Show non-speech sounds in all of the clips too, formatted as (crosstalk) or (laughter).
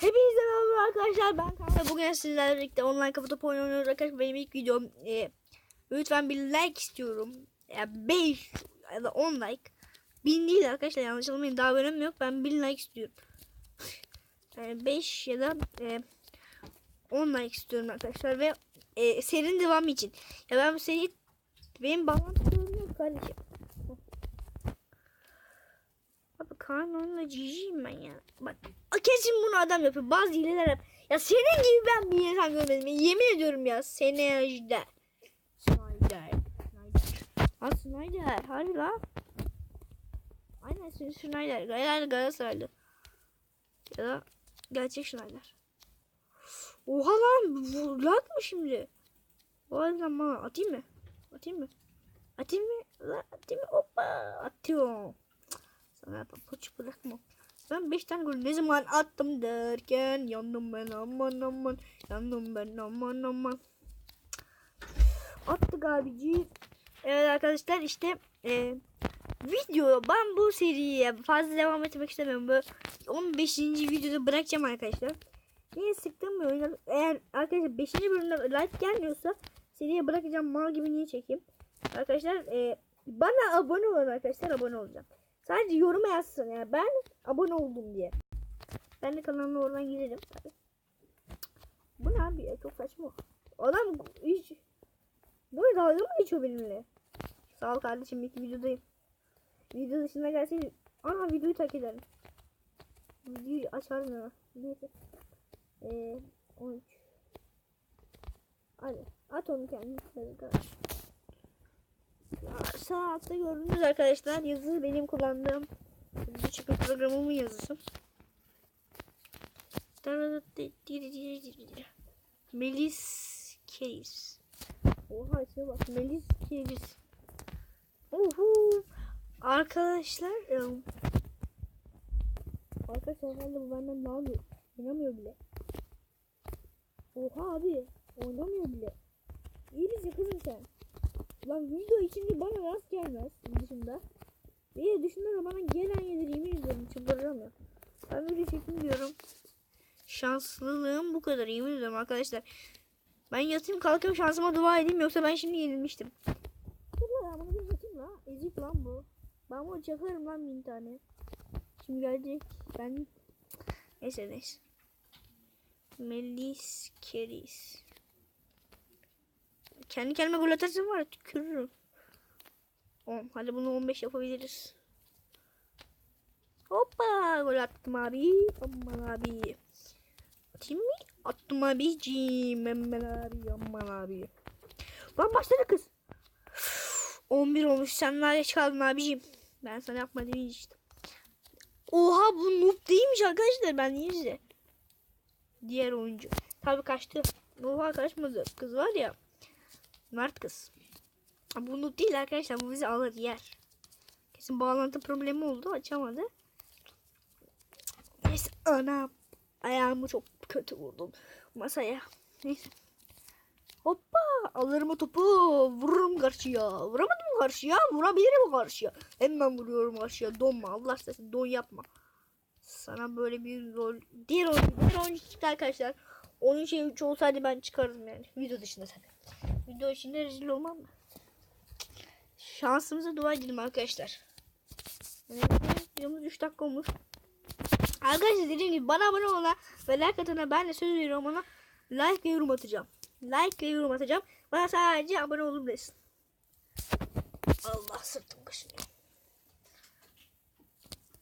Hepinize merhaba arkadaşlar ben Kaan ve bugün sizlerle birlikte online kafa topu oynuyoruz arkadaşlar. Benim ilk videom e, lütfen bir like istiyorum. Ya 5 ya da 10 like. 1000 değil arkadaşlar yanlış anlamayın daha bölüm yok. Ben 1000 like istiyorum. Yani 5 ya da e, 10 like istiyorum arkadaşlar ve e, serinin devamı için. Ya ben bu seri benim bağlantı yok kardeşim Onunla ciciyim ben ya. Bak kesin bunu adam yapıyor. Bazı hileler yap. Ya senin gibi ben bir insan görmedim. Yemin ediyorum ya. Senejder. Snyder. Ha Snyder. Harbi la. Aynen senin Snyder. Herhalde Galatasaraylı. Ya da gerçek Snyder. Oha lan. Lag mı şimdi? O yüzden bana atayım mı? Atayım mı? Atayım mı? Atayım mı? Hoppa. Atıyorum. Sana papuç bırakma. Ben 5 tane gol ne zaman attım derken yandım ben aman aman yandım ben aman aman. Attık abici. Evet arkadaşlar işte e, video ben bu seriye fazla devam etmek istemiyorum. Böyle 15. videoda bırakacağım arkadaşlar. Niye sıktım oyunu? Eğer arkadaşlar 5. bölümde like gelmiyorsa seriye bırakacağım mal gibi niye çekeyim? Arkadaşlar e, bana abone olun arkadaşlar abone olacağım. Sadece yoruma yazsın yani ben abone oldum diye. Ben de kanalına oradan girerim. Bu ne abi ya çok saçma. Adam hiç bu ne dalga mı geçiyor benimle? Sağ ol kardeşim ilk videodayım. Video dışında gelseydi ana videoyu terk ederim. Videoyu açarım ya. Neyse. Eee 13. Hadi at onu kendin. Sağ altta gördüğünüz arkadaşlar yazı benim kullandığım bir çıkı programımın yazısı. Melis Keys. Oha şuna bak Melis Keys. Uhu. Arkadaşlar ım, Arkadaşlar herhalde bu benden ne yapıyor? Oynamıyor bile. Oha abi oynamıyor bile. İyi misin kızım sen? Lan video içinde bana rast gelmez dışında. Bir dışında da bana gelen gelir yemin ediyorum çıldıracağım. Ben video çekim diyorum. Şanslılığım bu kadar yemin ediyorum arkadaşlar. Ben yatayım kalkayım şansıma dua edeyim yoksa ben şimdi yenilmiştim. Dur lan bunu bir yatayım la. Ezik lan bu. Ben bunu çakarım lan bin tane. Şimdi gelecek. Ben neyse neyse. Melis Keris. Kendi kendime gol atarsam var ya tükürürüm. 10. Hadi bunu 15 yapabiliriz. Hoppa gol attım abi. Aman abi. Atayım mı? Attım abiciğim. Aman abi. Aman abi. Lan başladı kız. 11 olmuş. Sen nerede kaldın abiciğim? Ben sana yapma demiştim. Oha bu noob değilmiş arkadaşlar. Ben niye Diğer oyuncu. Tabii kaçtı. Oha kaçmadı. Kız var ya. Mert kız. Bu noob değil arkadaşlar. Bu bizi alır yer. Kesin bağlantı problemi oldu. Açamadı. Neyse anam. Ayağımı çok kötü vurdum. Masaya. Neyse. Hoppa alırım o topu. Vururum karşıya. Vuramadım karşıya. Vurabilirim karşıya. Hemen vuruyorum karşıya. Donma. Allah sesi don yapma. Sana böyle bir rol. Diğer oyuncu. Diğer oyuncu çıktı arkadaşlar. Onun şey 3 olsaydı ben çıkarırım yani. Video dışında tabii. Video içinde rezil olmam mı? Şansımıza dua edelim arkadaşlar. Yani videomuz 3 dakika olmuş. Arkadaşlar dediğim gibi bana abone olana ve like atana ben de söz veriyorum ona like ve yorum atacağım. Like ve yorum atacağım. Bana sadece abone olun desin. Allah sırtım kaşınıyor.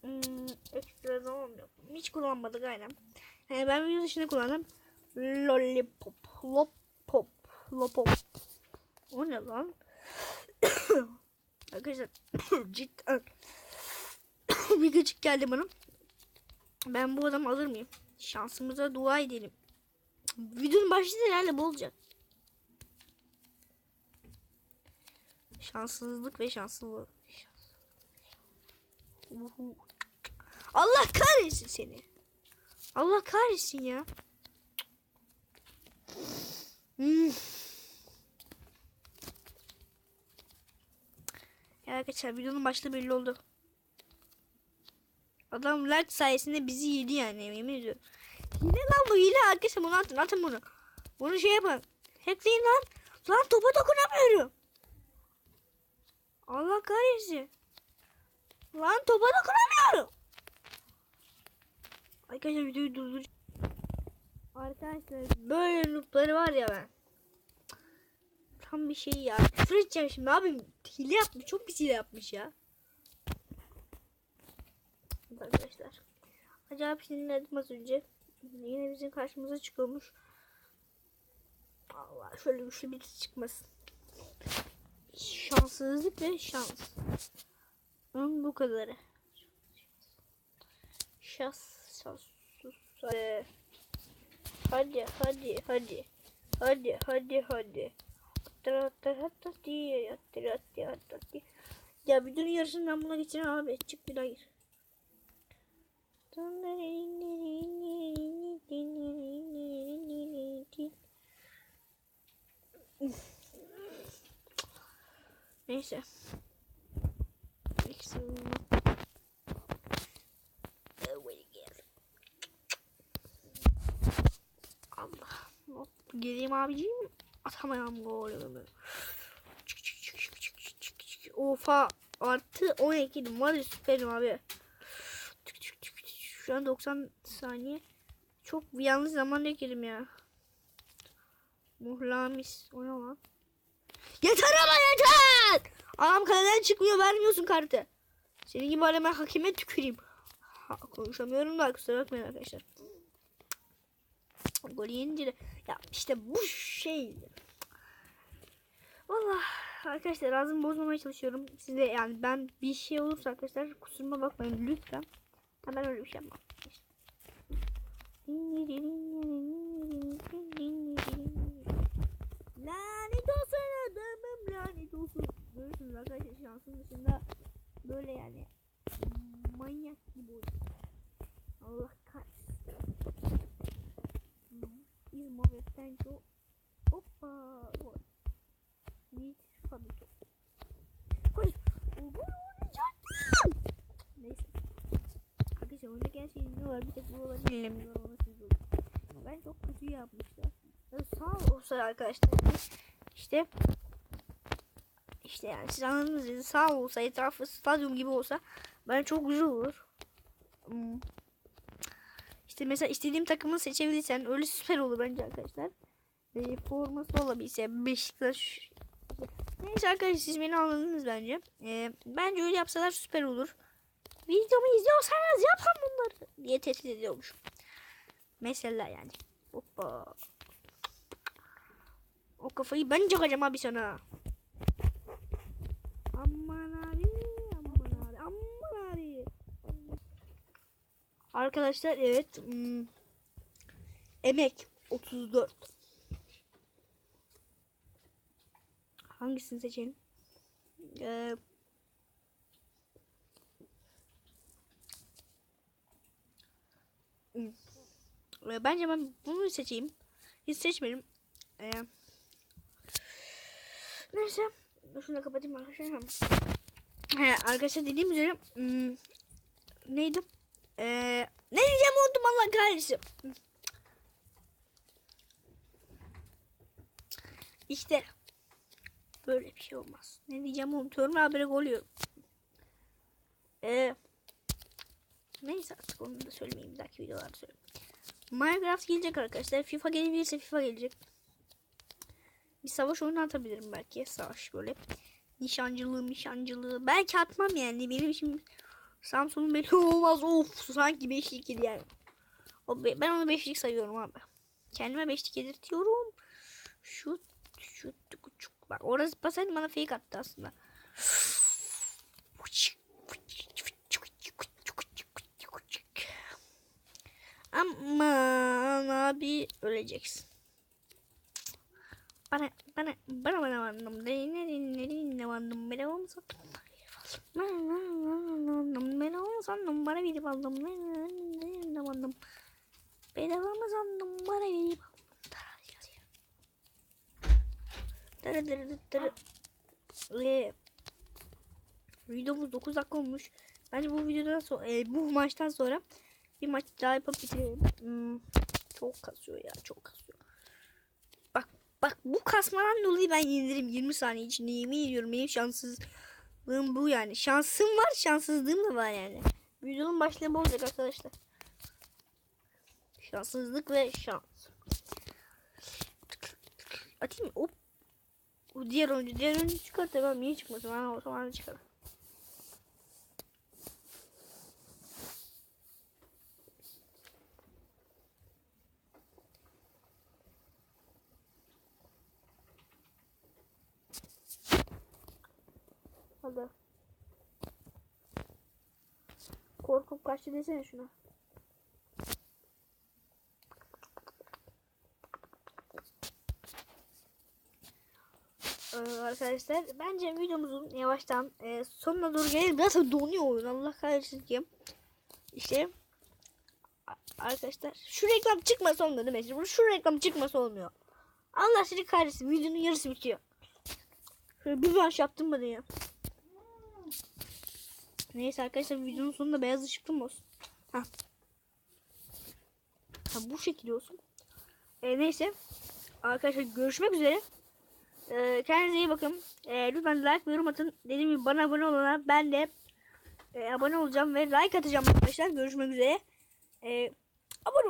Hmm, ekstra zaman yok. Hiç kullanmadık aynen. Yani ben video dışında kullandım. Lollipop. Lopop. Lopop. O ne lan? (coughs) Arkadaşlar (coughs) cidden (coughs) bir gıcık geldi bana. Ben bu adamı alır mıyım? Şansımıza dua edelim. Videonun başlığı herhalde bu olacak. Şanssızlık ve şanslılık. Uhu. Allah kahretsin seni. Allah kahretsin ya. Arkadaşlar videonun başlığı belli oldu. Adam like sayesinde bizi yedi yani yemin ediyorum. Hile lan bu hile arkadaşlar bunu atın atın bunu. Bunu şey yapın. Hackleyin lan. Lan topa dokunamıyorum. Allah kahretsin. Lan topa dokunamıyorum. Arkadaşlar videoyu durdur. Arkadaşlar böyle noobları var ya ben. Tam bir şey ya. Küfür şimdi abim. Hile yapmış. Çok pis hile yapmış ya. Arkadaşlar. Acayip sinirlendim az önce. Yine bizim karşımıza çıkıyormuş. Allah şöyle güçlü birisi çıkmasın. Şanssızlık ve şans. Onun bu kadarı. Şans. Şans. sus, Hadi. Hadi hadi hadi. Hadi hadi hadi. Ya bir dünün yarısını ben buna geçirem abi. Çık bir daha gir. Neyse Allah. Hop, Geleyim abiciğim. Atamayam gol. Ofa artı 12 var süperim abi. Şu an 90 saniye. Çok yalnız zaman girdim ya. Muhlamis. O ne lan? Yeter ama yeter! Adam kaleden çıkmıyor vermiyorsun kartı. Senin gibi hemen hakime tüküreyim. Ha, konuşamıyorum da kusura bakmayın arkadaşlar. Gol yiyince de ya işte bu şey. Valla arkadaşlar ağzımı bozmamaya çalışıyorum. Size yani ben bir şey olursa arkadaşlar kusuruma bakmayın lütfen. Ha, ben öyle bir şey yapmam. Lanet olsun adamım lanet olsun. Görürsünüz arkadaşlar şansın dışında böyle yani manyak gibi oynuyor. Allah kahretsin. Ve Penço. Hoppa. Yiğit Fabito. Koş. Gol olacaktım. Neyse. Arkadaşlar oyunda ne var bir tek bu olanı dinlemiyorum ama siz olun. Ben çok kötü yapmışlar. Ya sağ olsa arkadaşlar. İşte işte yani siz anladınız sağ olsa etrafı stadyum gibi olsa ben çok güzel. Hmm. İşte mesela istediğim takımı seçebilirsen öyle süper olur bence arkadaşlar. E, forması olabilse Beşiktaş. Neyse arkadaşlar siz beni anladınız bence. E, bence öyle yapsalar süper olur. Videomu izliyorsanız yapın bunları diye tehdit ediyormuş. Mesela yani. Hoppa. O kafayı ben çakacağım abi sana. Aman abi, aman abi. Arkadaşlar evet. hmm, emek 34. Hangisini seçelim? Ee, hmm, e, Bence ben bunu seçeyim. Hiç seçmedim. Ee, neyse. Şunu da kapatayım arkadaşlar. He, arkadaşlar dediğim üzere hmm, neydi? Ee, ne diyeceğim unuttum Allah kahretsin. İşte böyle bir şey olmaz. Ne diyeceğim unutuyorum habere oluyor. Ee, neyse artık onu da söylemeyeyim. Bir dahaki videolarda söyleyeyim. Minecraft gelecek arkadaşlar. FIFA gelebilirse FIFA gelecek. Bir savaş oyunu atabilirim belki. Savaş böyle. Nişancılığı, nişancılığı. Belki atmam yani. Benim için Samsun'un belli olmaz. Of sanki beşlik yedi yani. O, be- ben onu beşlik sayıyorum abi. Kendime beşlik yedirtiyorum. Şu şu küçük bak orası basaydı bana fake attı aslında. Aman abi öleceksin. Bana bana bana bana anlam ne ne ne ne ne anlam bana olmasa bana olmasa anlam bana bir aldım ne anlam bedava mı sandım bana bir Dırı dırı dırı. Ve videomuz 9 dakika olmuş. Bence bu videodan sonra e, bu maçtan sonra bir maç daha yapıp bitirelim. Hmm, çok kasıyor ya çok kasıyor. Bak bak bu kasmadan dolayı ben yenilirim 20 saniye içinde yemin ediyorum benim şanssızlığım bu yani. Şansım var şanssızlığım da var yani. Videonun başlığı bu olacak arkadaşlar. Şanssızlık ve şans. Atayım mı? Hop. Bu diğer oyuncu. Diğer oyuncu çıkarttı. Ben niye çıkmasın? Ben o zaman çıkar. Hadi. Korkup kaçtı desene şuna. Ee, arkadaşlar bence videomuzun yavaştan e, sonuna doğru gelelim. Biraz donuyor oyun. Allah kahretsin ki. İşte arkadaşlar şu reklam çıkmasa olmuyor değil mi? Şimdi Şu reklam çıkmasa olmuyor. Allah seni kahretsin. Videonun yarısı bitiyor. Şöyle bir baş yaptım bana ya. Neyse arkadaşlar videonun sonunda beyaz ışıklı mı olsun? Ha. ha bu şekilde olsun. E, neyse. Arkadaşlar görüşmek üzere. Ee, kendinize iyi bakın. Ee, lütfen like ve yorum atın. Dediğim gibi bana abone olana ben de e, abone olacağım ve like atacağım arkadaşlar. Görüşmek üzere. Ee, abone